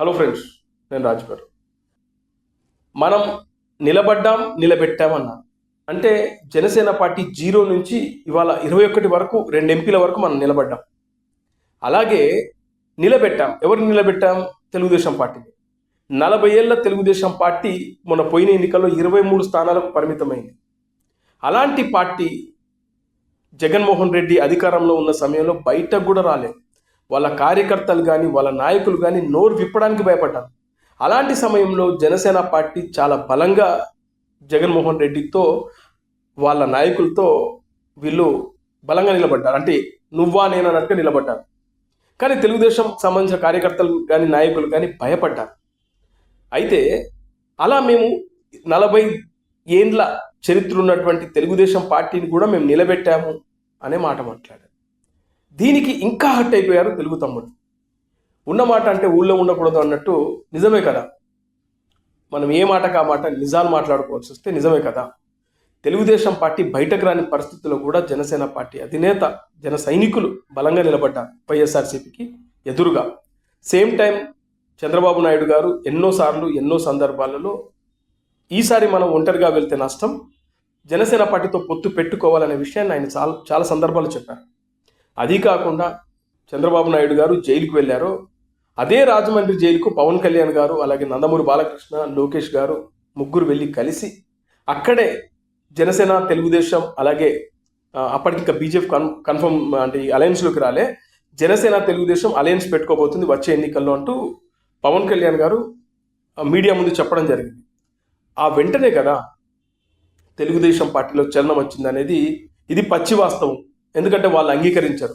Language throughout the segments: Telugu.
హలో ఫ్రెండ్స్ నేను రాజు గారు. మనం నిలబడ్డాం నిలబెట్టామన్నా అంటే జనసేన పార్టీ జీరో నుంచి ఇవాళ ఇరవై ఒకటి వరకు రెండు ఎంపీల వరకు మనం నిలబడ్డాం. అలాగే నిలబెట్టాం. ఎవరిని నిలబెట్టాం? తెలుగుదేశం పార్టీని. నలభై ఏళ్ళ తెలుగుదేశం పార్టీ మొన్న పోయిన ఎన్నికల్లో ఇరవై మూడు స్థానాలకు పరిమితమైంది. అలాంటి పార్టీ జగన్మోహన్ రెడ్డి అధికారంలో ఉన్న సమయంలో బయటకు కూడా రాలేదు. వాళ్ళ కార్యకర్తలు కానీ వాళ్ళ నాయకులు కానీ నోరు విప్పడానికి భయపడ్డారు. అలాంటి సమయంలో జనసేన పార్టీ చాలా బలంగా జగన్మోహన్ రెడ్డితో వాళ్ళ నాయకులతో వీళ్ళు బలంగా నిలబడ్డారు. అంటే నువ్వా నేను అన్నట్టుగా నిలబడ్డారు. కానీ తెలుగుదేశం సంబంధించిన కార్యకర్తలు కానీ నాయకులు కానీ భయపడ్డారు. అయితే అలా మేము నలభై ఏండ్ల చరిత్ర ఉన్నటువంటి తెలుగుదేశం పార్టీని కూడా మేము నిలబెట్టాము అనే మాట మాట్లాడారు. దీనికి ఇంకా హట్ అయిపోయారు తెలుగు తమ్ముడు. ఉన్న మాట అంటే ఊళ్ళో ఉండకూడదు అన్నట్టు నిజమే కదా. మనం ఏ మాటకు ఆ మాట నిజాలు మాట్లాడుకోవాల్సి వస్తే నిజమే కదా. తెలుగుదేశం పార్టీ బయటకు రాని పరిస్థితుల్లో కూడా జనసేన పార్టీ అధినేత జన సైనికులు బలంగా నిలబడ్డారు వైఎస్ఆర్సీపీకి ఎదురుగా. సేమ్ టైం చంద్రబాబు నాయుడు గారు ఎన్నోసార్లు ఎన్నో సందర్భాలలో ఈసారి మనం ఒంటరిగా వెళ్తే నష్టం. జనసేన పార్టీతో పొత్తు పెట్టుకోవాలనే విషయాన్ని ఆయన చాలా చాలా సందర్భాలు చెప్పారు. అది కాకుండా చంద్రబాబు నాయుడు గారు జైలుకు వెళ్ళారు. అదే రాజమండ్రి జైలుకు పవన్ కళ్యాణ్ గారు అలాగే నందమూరి బాలకృష్ణ లోకేష్ గారు ముగ్గురు వెళ్ళి కలిసి అక్కడే జనసేన తెలుగుదేశం అలాగే అప్పటికి ఇంకా బీజేపీ కన్ కన్ఫర్మ్ అంటే ఈ అలయన్స్లోకి రాలే. జనసేన తెలుగుదేశం అలయన్స్ పెట్టుకోబోతుంది వచ్చే ఎన్నికల్లో అంటూ పవన్ కళ్యాణ్ గారు మీడియా ముందు చెప్పడం జరిగింది. ఆ వెంటనే కదా తెలుగుదేశం పార్టీలో చలనం వచ్చింది అనేది ఇది పచ్చి వాస్తవం. ఎందుకంటే వాళ్ళు అంగీకరించారు.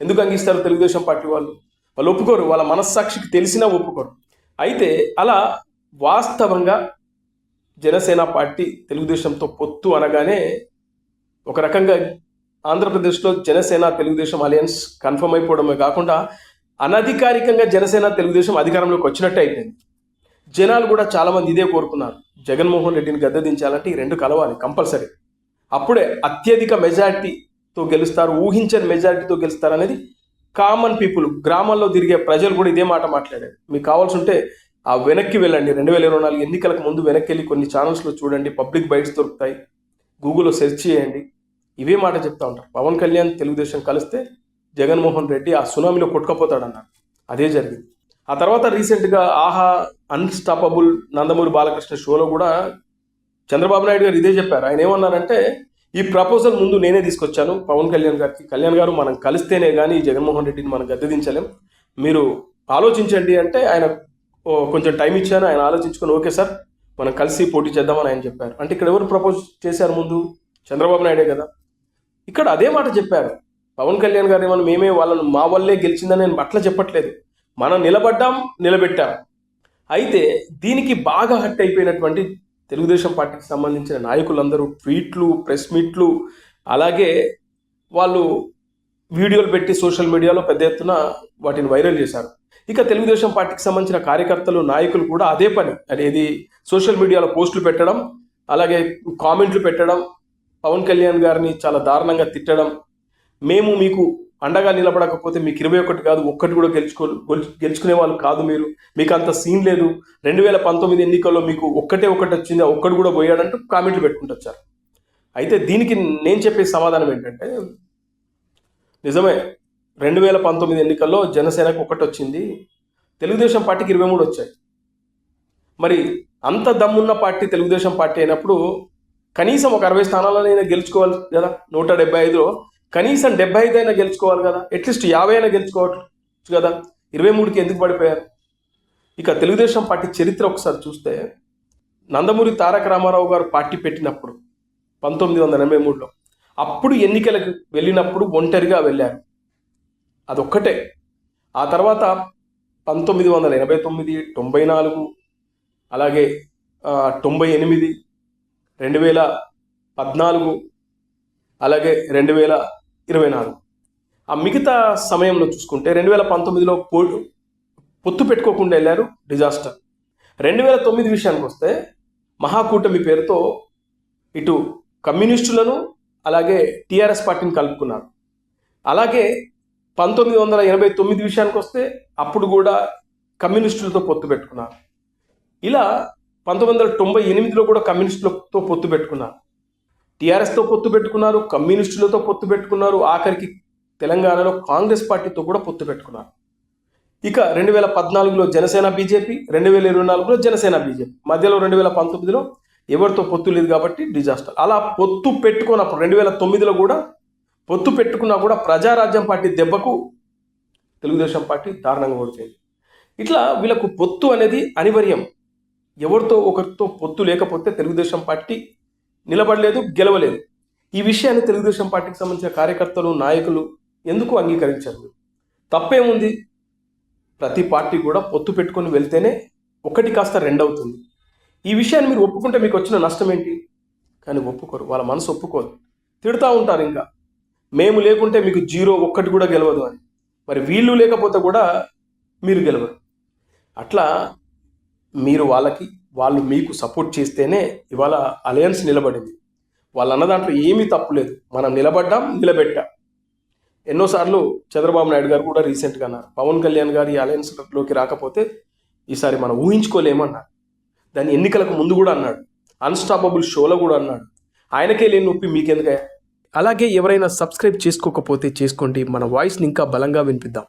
ఎందుకు అంగీస్తారు తెలుగుదేశం పార్టీ వాళ్ళు? వాళ్ళు ఒప్పుకోరు వాళ్ళ మనస్సాక్షికి తెలిసినా ఒప్పుకోరు. అయితే అలా వాస్తవంగా జనసేన పార్టీ తెలుగుదేశంతో పొత్తు అనగానే ఒక రకంగా ఆంధ్రప్రదేశ్లో జనసేన తెలుగుదేశం అలయన్స్ కన్ఫర్మ్ అయిపోవడమే కాకుండా అనధికారికంగా జనసేన తెలుగుదేశం అధికారంలోకి వచ్చినట్టే అయిపోయింది. జనాలు కూడా చాలామంది ఇదే కోరుకున్నారు. జగన్మోహన్ రెడ్డిని గద్దె దించాలంటే ఈ రెండు కలవాలి కంపల్సరీ. అప్పుడే అత్యధిక తో గెలుస్తారు ఊహించని మెజారిటీతో గెలుస్తారు అనేది కామన్ పీపుల్ గ్రామాల్లో తిరిగే ప్రజలు కూడా ఇదే మాట మాట్లాడారు. మీకు కావాల్సి ఉంటే ఆ వెనక్కి వెళ్ళండి. రెండు వేల ఇరవై నాలుగు ఎన్నికలకు ముందు వెనక్కి వెళ్ళి కొన్ని ఛానల్స్లో చూడండి. పబ్లిక్ బైట్స్ దొరుకుతాయి. గూగుల్లో సెర్చ్ చేయండి. ఇవే మాట చెప్తా ఉంటారు. పవన్ కళ్యాణ్ తెలుగుదేశం కలిస్తే జగన్మోహన్ రెడ్డి ఆ సునామీలో కొట్టుకపోతాడన్నారు. అదే జరిగింది. ఆ తర్వాత రీసెంట్గా ఆహా అన్స్టాపబుల్ నందమూరి బాలకృష్ణ షోలో కూడా చంద్రబాబు నాయుడు గారు ఇదే చెప్పారు. ఆయన ఏమన్నారంటే ఈ ప్రపోజల్ ముందు నేనే తీసుకొచ్చాను. పవన్ కళ్యాణ్ గారికి. కళ్యాణ్ గారు మనం కలిస్తేనే కానీ జగన్మోహన్ రెడ్డిని మనం గద్దెదించలేం. మీరు ఆలోచించండి అంటే ఆయన కొంచెం టైం ఇచ్చాను. ఆయన ఆలోచించుకొని ఓకే సార్ మనం కలిసి పోటీ చేద్దామని ఆయన చెప్పారు. అంటే ఇక్కడ ఎవరు ప్రపోజ్ చేశారు ముందు? చంద్రబాబు నాయుడే కదా. ఇక్కడ అదే మాట చెప్పారు. పవన్ కళ్యాణ్ గారు ఏమన్నా మేమే వాళ్ళను మా వల్లే గెలిచిందని నేను అట్లా చెప్పట్లేదు. మనం నిలబడ్డాం నిలబెట్టాం. అయితే దీనికి బాగా హట్ అయిపోయినటువంటి తెలుగుదేశం పార్టీకి సంబంధించిన నాయకులందరూ ట్వీట్లు ప్రెస్ మీట్లు అలాగే వాళ్ళు వీడియోలు పెట్టి సోషల్ మీడియాలో పెద్ద ఎత్తున వాటిని వైరల్ చేశారు. ఇక తెలుగుదేశం పార్టీకి సంబంధించిన కార్యకర్తలు నాయకులు కూడా అదే పని. అనేది సోషల్ మీడియాలో పోస్టులు పెట్టడం అలాగే కామెంట్లు పెట్టడం పవన్ కళ్యాణ్ గారిని చాలా దారుణంగా తిట్టడం. మేము మీకు అండగా నిలబడకపోతే మీకు ఇరవై ఒకటి కాదు ఒక్కటి కూడా గెలుచుకో గెలు- గెలుచుకునే వాళ్ళు కాదు మీరు. మీకు అంత సీన్ లేదు. రెండు వేల పంతొమ్మిది ఎన్నికల్లో మీకు ఒక్కటే ఒకటి వచ్చింది ఆ ఒక్కడు కూడా పోయాడంటూ కామెంట్లు పెట్టుకుంటూ వచ్చారు. అయితే దీనికి నేను చెప్పే సమాధానం ఏంటంటే నిజమే రెండు వేల పంతొమ్మిది ఎన్నికల్లో జనసేనకు ఒకటి వచ్చింది తెలుగుదేశం పార్టీకి ఇరవై మూడు వచ్చాయి. మరి అంత దమ్మున్న పార్టీ తెలుగుదేశం పార్టీ అయినప్పుడు కనీసం ఒక అరవై స్థానాలనైనా గెలుచుకోవాలి కదా. నూట డెబ్బై ఐదులో కనీసం డెబ్బై ఐదు అయినా గెలుచుకోవాలి కదా. అట్లీస్ట్ యాభై అయినా గెలుచుకోవచ్చు కదా. ఇరవై మూడుకి ఎందుకు పడిపోయారు? ఇక తెలుగుదేశం పార్టీ చరిత్ర ఒకసారి చూస్తే నందమూరి తారక రామారావు గారు పార్టీ పెట్టినప్పుడు పంతొమ్మిది వందల ఎనభై మూడులో అప్పుడు ఎన్నికలకు వెళ్ళినప్పుడు ఒంటరిగా వెళ్ళారు. అదొక్కటే. ఆ తర్వాత పంతొమ్మిది వందల ఎనభై తొమ్మిది తొంభై నాలుగు అలాగే తొంభై ఎనిమిది రెండు వేల పద్నాలుగు అలాగే రెండు వేల ఇరవై నాలుగు. ఆ మిగతా సమయంలో చూసుకుంటే రెండు వేల పంతొమ్మిదిలో పో పొత్తు పెట్టుకోకుండా వెళ్ళారు డిజాస్టర్. రెండు వేల తొమ్మిది విషయానికి వస్తే మహాకూటమి పేరుతో ఇటు కమ్యూనిస్టులను అలాగే టీఆర్ఎస్ పార్టీని కలుపుకున్నారు. అలాగే పంతొమ్మిది వందల ఎనభై తొమ్మిది విషయానికి వస్తే అప్పుడు కూడా కమ్యూనిస్టులతో పొత్తు పెట్టుకున్నారు. ఇలా పంతొమ్మిది వందల తొంభై ఎనిమిదిలో కూడా కమ్యూనిస్టులతో పొత్తు పెట్టుకున్నారు. టీఆర్ఎస్తో పొత్తు పెట్టుకున్నారు కమ్యూనిస్టులతో పొత్తు పెట్టుకున్నారు ఆఖరికి తెలంగాణలో కాంగ్రెస్ పార్టీతో కూడా పొత్తు పెట్టుకున్నారు. ఇక రెండు వేల పద్నాలుగులో జనసేన బీజేపీ రెండు వేల ఇరవై నాలుగులో జనసేన బీజేపీ. మధ్యలో రెండు వేల పంతొమ్మిదిలో ఎవరితో పొత్తు లేదు కాబట్టి డిజాస్టర్. అలా పొత్తు పెట్టుకున్నప్పుడు రెండు వేల తొమ్మిదిలో కూడా పొత్తు పెట్టుకున్నా కూడా ప్రజారాజ్యం పార్టీ దెబ్బకు తెలుగుదేశం పార్టీ దారుణంగా ఓడిపోయింది. ఇట్లా వీళ్ళకు పొత్తు అనేది అనివార్యం. ఎవరితో ఒకరితో పొత్తు లేకపోతే తెలుగుదేశం పార్టీ నిలబడలేదు గెలవలేదు. ఈ విషయాన్ని తెలుగుదేశం పార్టీకి సంబంధించిన కార్యకర్తలు నాయకులు ఎందుకు అంగీకరించారు? తప్పేముంది? ప్రతి పార్టీ కూడా పొత్తు పెట్టుకొని వెళ్తేనే ఒకటి కాస్త రెండవుతుంది. ఈ విషయాన్ని మీరు ఒప్పుకుంటే మీకు వచ్చిన నష్టం ఏంటి? కానీ ఒప్పుకోరు వాళ్ళ మనసు ఒప్పుకోదు. తిడుతూ ఉంటారు ఇంకా. మేము లేకుంటే మీకు జీరో ఒక్కటి కూడా గెలవదు అని. మరి వీళ్ళు లేకపోతే కూడా మీరు గెలవరు. అట్లా మీరు వాళ్ళకి వాళ్ళు మీకు సపోర్ట్ చేస్తేనే ఇవాళ అలయన్స్ నిలబడింది. వాళ్ళు అన్న దాంట్లో ఏమీ తప్పులేదు మనం నిలబడ్డాం నిలబెట్టాం. ఎన్నోసార్లు చంద్రబాబు నాయుడు గారు కూడా రీసెంట్గా అన్నారు పవన్ కళ్యాణ్ గారు ఈ అలయన్స్లోకి రాకపోతే ఈసారి మనం ఊహించుకోలేమన్నారు దాని ఎన్నికలకు ముందు కూడా అన్నాడు. అన్స్టాపబుల్ షోలో కూడా అన్నాడు. ఆయనకే లేని నొప్పి మీకెందుకే అలాగే ఎవరైనా సబ్స్క్రైబ్ చేసుకోకపోతే చేసుకోండి. మన వాయిస్ని ఇంకా బలంగా వినిపిద్దాం.